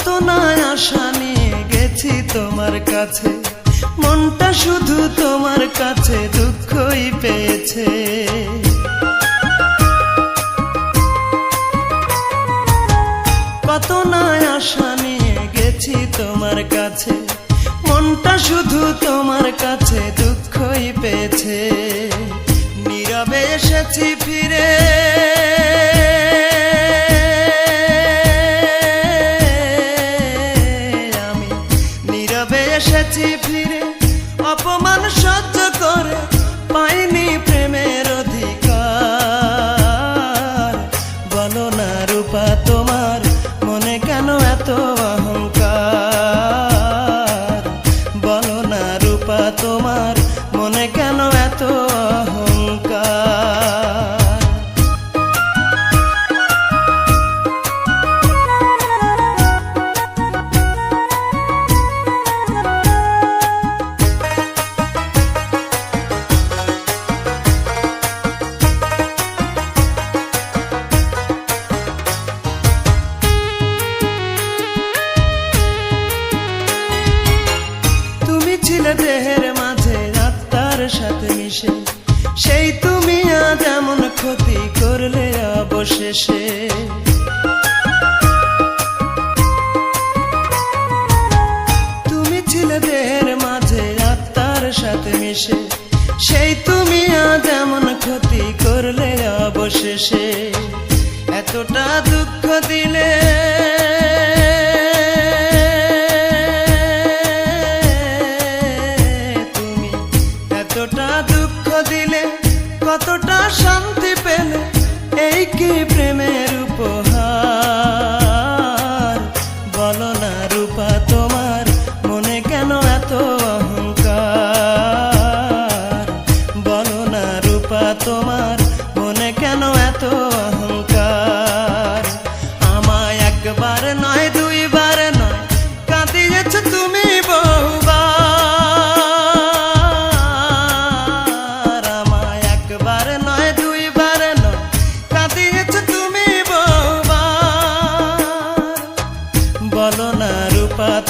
কত না আশা নিয়ে গেছি তোমার কাছে। মনটা শুধু তোমার কাছে দুঃখই পেয়েছে। কত না আশা নিয়ে গেছি তোমার কাছে। মনটা শুধু তোমার কাছে দুঃখই পেয়েছে। নীরবে এসেছি ফিরে। পাইনি প্রেমের অধিকার। বলো না রূপা, তোমার মনে কেন এত অহংকার? বলো না রূপা, তোমার সাথে মিশে। সেই তুমি আজ এমন ক্ষতি করলে অবশেষে। তুমি ছিলে দেহের মাঝে আত্মার সাথে মিশে। সেই তুমি আজ এমন ক্ষতি করলে অবশেষে। এতটা দুঃখ দিলে va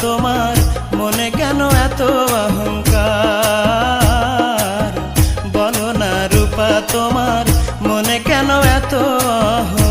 তোমার মনে কেন এত অহংকার? বলো না রূপা তোমার মনে কেন এত অহংকার?